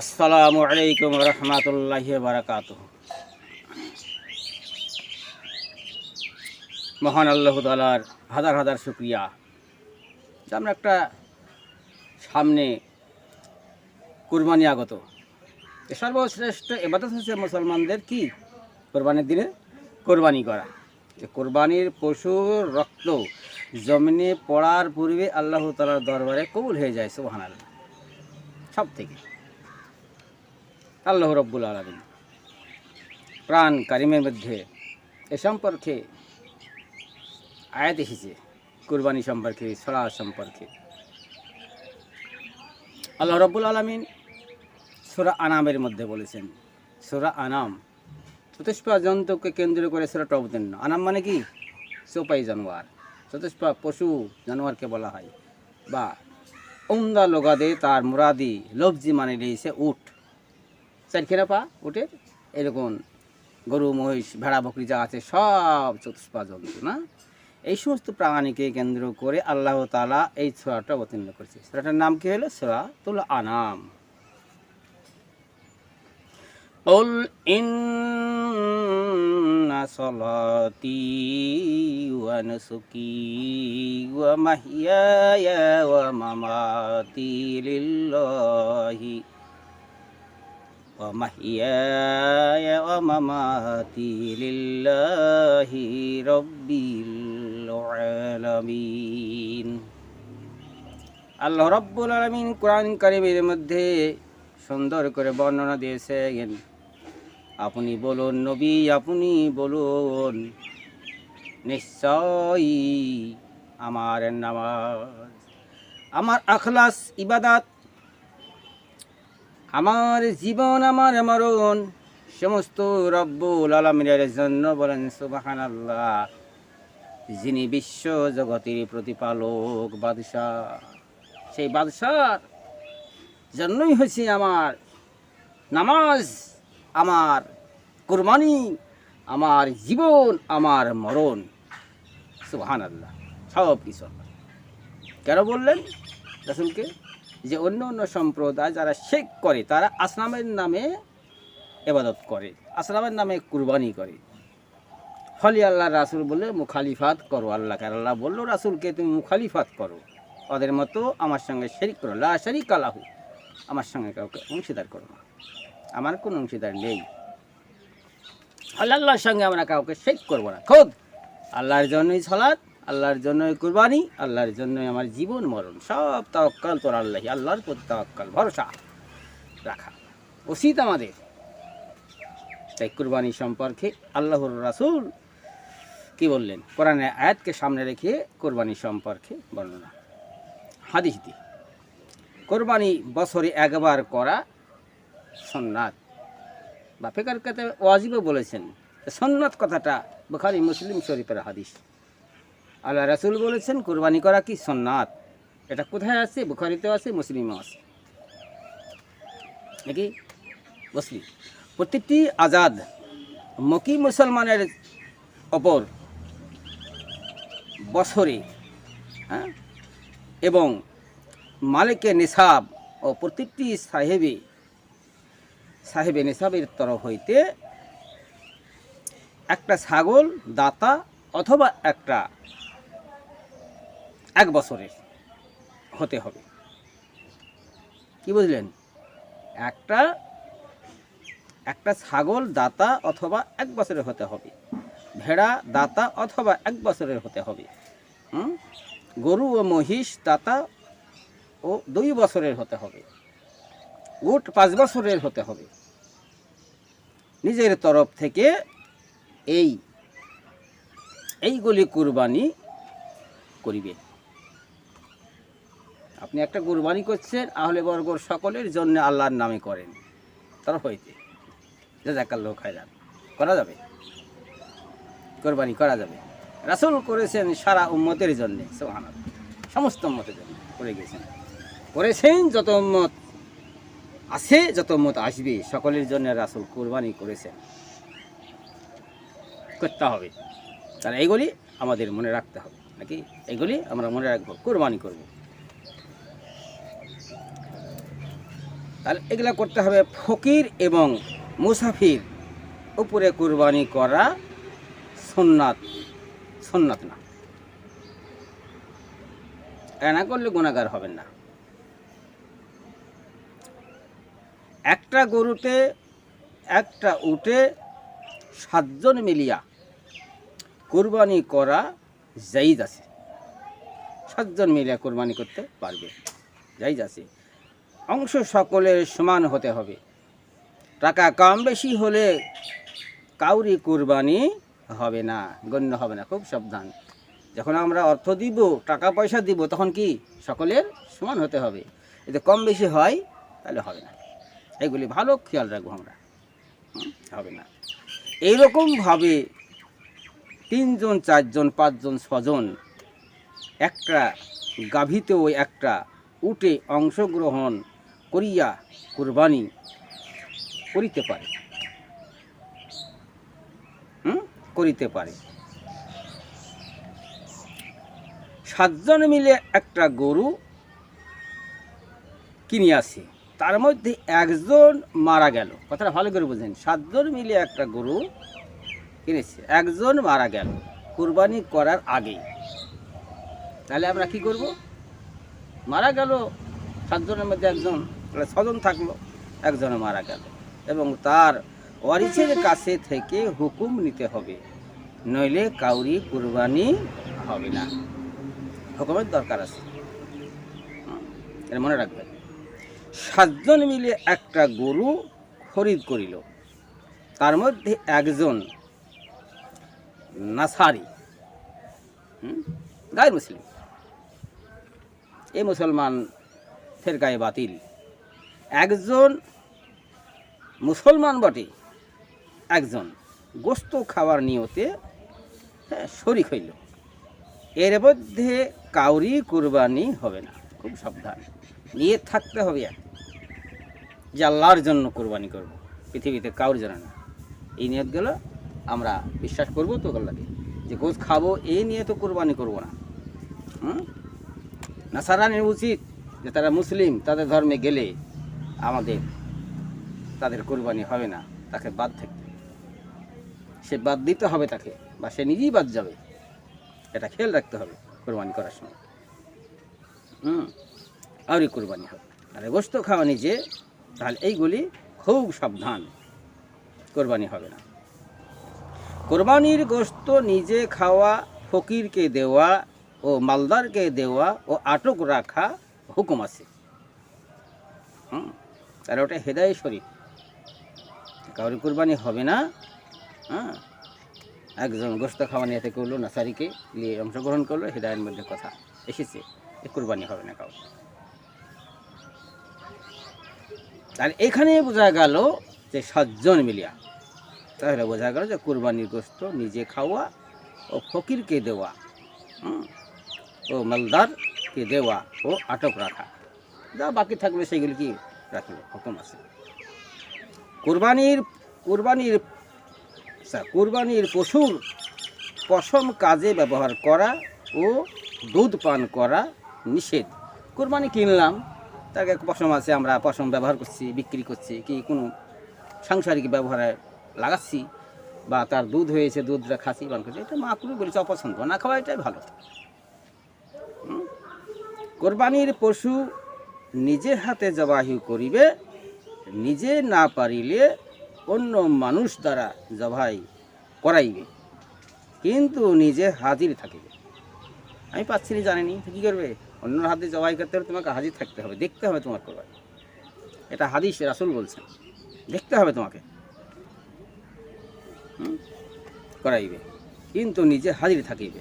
আসসালামু আলাইকুম রহমতুল্লাহ বারাকাত মহান আল্লাহ তালার হাজার হাজার শুক্রিয়া। আমরা একটা সামনে কুরবানি আগত। সর্বশ্রেষ্ঠ এবাদত হচ্ছে মুসলমানদের কি? কোরবানির দিনে কোরবানি করা। কোরবানির পশুর রক্ত জমিনে পড়ার পূর্বে আল্লাহ তালার দরবারে কবুল হয়ে যায় সুবাহান আল্লাহ সব থেকে আল্লাহ রব্বুল আলমিন। প্রাণ কারিমের মধ্যে এ সম্পর্কে আয়াত এসেছে, কুরবানি সম্পর্কে সলা সম্পর্কে। আল্লাহ রব্বুল আলমিন সোরা আনামের মধ্যে বলেছেন, সোরা আনাম চতুষ্পা জন্তুকে কেন্দ্র করে সোরাটা অবতীর্ণ। আনাম মানে কি? চোপাই জানোয়ার। চতুষ্পা পশু জানোয়ারকে বলা হয়। বা উমদা লোগাদে তার মুরাদি লবজি মানে রয়েছে উঠ চারখানা পা উঠে এরকম গরু মহিষ ভেড়া বকরি যা আছে সব চতুষ্পা জন্তু না এই সমস্ত প্রাণীকে কেন্দ্র করে আল্লাহ তালা এই ছোড়াটা অবতীর্ণ করেছে ছোড়াটার নাম কি হলো ছোড়া তুল আনাম قل إن صلاتي ونسكي ومحياي ومماتي لله ومحياي ومماتي لله رب العالمين আল্লাহ রব্বুল আলমিন কোরআন কারিমের মধ্যে সুন্দর করে বর্ণনা দিয়েছেন আপনি বলুন নবী আপনি বলুন নিশ্চয়ই আমার নামাজ আমার আখলাস ইবাদাত আমার জীবন, আমার মরণ, সমস্ত রব্বুল আলমিনের জন্য বলেন সুবাহান আল্লাহ যিনি বিশ্ব জগতের প্রতিপালক, বাদশাহ। সেই বাদশার জন্যই হয়েছে আমার নামাজ, আমার কোরবানি, আমার জীবন, আমার মরণ। সুবাহান আল্লাহ। সব কিছু। কেন বললেন? রাসুলকে যে অন্য অন্য সম্প্রদায় যারা শেখ করে, তারা আসলামের নামে এবাদত করে, আসলামের নামে কুরবানি করে। ফলে আল্লাহ রাসুল বলে মুখালিফাত করো আল্লাহকে আল্লাহ বলল, রাসুলকে তুমি মুখালিফাত করো। ওদের মতো আমার সঙ্গে শরিক করো। লা শরিক আলাহু আমার সঙ্গে কাউকে অংশীদার করো না। আমার কোনো অংশীদার নেই। আল্লাহ আল্লাহর সঙ্গে আমরা কাউকে শেখ করব না। খোদ, আল্লাহর জন্যই সলাৎ আল্লাহর জন্যই কুরবানি, আল্লাহর জন্যই আমার জীবন মরণ। সব তাওয়াক্কাল তোর আল্লাহ আল্লাহর প্রতি তাওয়াক্কাল, ভরসা রাখা উচিত আমাদের। তাই কুরবানি সম্পর্কে আল্লাহর রাসুল কি বললেন? কোরআনের আয়াতকে সামনে রেখে কোরবানি সম্পর্কে বর্ণনা। হাদিস দিয়ে কোরবানি বছরে একবার করা সন্ন্যাত বা ফেকার কাতে ওয়াজিবও বলেছেন সন্ন্যত কথাটা বুখারি, মুসলিম শরীফের হাদিস। আল্লাহ রাসুল বলেছেন, কোরবানি করা কি সন্ন্যাত এটা কোথায় আছে? বুখারিতেও আছে, মুসলিমও আছে। নাকি? মুসলিম। প্রত্যেকটি আজাদ মকি মুসলমানের ওপর বছরে হ্যাঁ? এবং মালিকে নিসাব ও প্রত্যেকটি সাহেবে সাহেবে নিসাবের তরফ হইতে একটা ছাগল, দাতা অথবা একটা এক বছরের হতে হবে। কি বুঝলেন? একটা একটা ছাগল দাতা অথবা এক বছরের হতে হবে। ভেড়া দাতা অথবা এক বছরের হতে হবে? গরু ও মহিষ দাতা ও দুই বছরের হতে হবে। উট পাঁচ বছরের হতে হবে। নিজের তরফ থেকে এই, এইগুলি কুরবানি করিবে। আপনি একটা কুরবানি করছেন, আহলে বর্গর সকলের জন্য আল্লাহর নামে করেন। তরফ হইতে। জাজাকাল্লাহ খায়রান। করা যাবে? কোরবানি করা যাবে। রাসূল করেছেন সারা উম্মতের জন্য, সুবহানাল্লাহ। সমস্ত উম্মতের জন্য করে গেছেন। করেছেন যত উম্মত আছে, যত উম্মত আসবে, সকলের জন্য রাসূল কোরবানি করেছেন। করতে হবে। তাহলে এইগুলি আমাদের মনে রাখতে হবে। নাকি? এগুলি আমরা মনে রাখব। কোরবানি করব। তাহলে এগুলো করতে হবে ফকির এবং মুসাফির। উপরে কুরবানি করা সুন্নাত। সুন্নাত না। এনা করলে গুণাগার হবেন না। একটা গরুতে, একটা উটে সাতজন মিলিয়া কুরবানি করা জাইজ আছে। সাতজন মিলিয়া কুরবানি করতে পারবে। জাইজ আছে। অংশ সকলের সমান হতে হবে। টাকা কম বেশি হলে কাউরি কুরবানি হবে না, গণ্য হবে না, খুব সাবধান। যখন আমরা অর্থ দিব, টাকা পয়সা দিব, তখন কি সকলের সমান হতে হবে। যদি কম বেশি হয়, তাহলে হবে না। এগুলি ভালো খেয়াল রাখব আমরা। হবে না। এইরকমভাবে তিনজন, চারজন, পাঁচজন, ছজন একটা গাভীতেও একটা উঠে অংশগ্রহণ করিয়া কুরবানি করিতে পারে। হুম? করিতে পারে। সাতজন মিলে একটা গরু কিনিয়াছে তার মধ্যে একজন মারা গেল। কথাটা ভালো করে বুঝেন। সাতজন মিলে একটা গরু কিনেছে। একজন মারা গেল কুরবানি করার আগেই। তাহলে আমরা কি করব? মারা গেল সাতজনের মধ্যে একজন। তাহলে ছজন থাকল, একজনে মারা গেল। এবং তার ওয়ারিসের কাছে থেকে হুকুম নিতে হবে, নইলে কাউরি কুরবানি হবে না। হুকুমের দরকার আছে। মনে রাখবেন। সাতজন মিলে একটা গরু খরিদ করিল। তার মধ্যে একজন নাসারি গায়ের মুসলিম। এই মুসলমান ফের গায়ে বাতিল। একজন মুসলমান বটে একজন গোস্ত খাওয়ার নিয়তে হ্যাঁ, শরিক হইল। এর মধ্যে কাউরি কুরবানি হবে না খুব সাবধান। নিয়ে থাকতে হবে এক যে আল্লাহর জন্য কোরবানি করব। পৃথিবীতে কাউর জন্য না। এই নিয়তগুলো আমরা বিশ্বাস করব তো আল্লাহকে যে গোস খাব এই নিয়ে তো কোরবানি করব না। হুম? নাসারানির উচিত যে তারা মুসলিম তাদের ধর্মে গেলে আমাদের তাদের কোরবানি হবে না, তাকে বাদ থাকতে সে বাদ দিতে হবে তাকে বা সে নিজেই বাদ যাবে। এটা খেয়াল রাখতে হবে কোরবানি করার সময়। হুম, আরই কোরবানি হবে। আর গোস্ত খাওয়া নিজে, তাহলে এইগুলি খুব সাবধান। কোরবানি হবে না। কোরবানির গোস্ত নিজে খাওয়া, ফকিরকে দেওয়া ও মালদারকে দেওয়া ও আটক রাখা হুকুম আছে। হুম। তাহলে ওটা হেদায় শরীফ। কাউরি কোরবানি হবে না হ্যাঁ? একজন গোস্ত খাওয়া নিয়ে করল নাসারিকে নিয়ে অংশগ্রহণ করল হেদায়ের মধ্যে কথা এসেছে এ কোরবানি হবে না কাউকে। আর এখানে বোঝা গেল যে সাতজন মিলিয়া, তাহলে বোঝা গেল যে কোরবানির গোস্ত নিজে খাওয়া ও ফকিরকে দেওয়া ও মালদারকে দেওয়া ও আটক রাখা। যা বাকি থাকবে সেগুলি কি? রাখবে হুকুম আছে। কোরবানির কোরবানির কোরবানির পশুর পশম কাজে ব্যবহার করা ও দুধ পান করা নিষেধ। কোরবানি কিনলাম, তাকে পশম আছে, আমরা পশম ব্যবহার করছি, বিক্রি করছি, কি কোনো সাংসারিক ব্যবহারে লাগাচ্ছি বা তার দুধ হয়েছে দুধটা খাসি পান করছি, এটা মা করে বলেছে, অপছন্দ, না খাওয়া এটাই ভালো। কোরবানির পশু নিজে হাতে জবাহি করিবে, নিজে না পারিলে অন্য মানুষ দ্বারা জবাই করাইবে। কিন্তু নিজে হাজির থাকিবে। আমি পাচ্ছি না জানিনি কী করবে? অন্য হাতে জবাই করতে হলে তোমাকে হাজির থাকতে হবে, দেখতে হবে তোমার কোরবানি এটা হাদিস রাসুল বলছেন, দেখতে হবে তোমাকে। করাইবে। কিন্তু নিজে হাজির থাকিবে।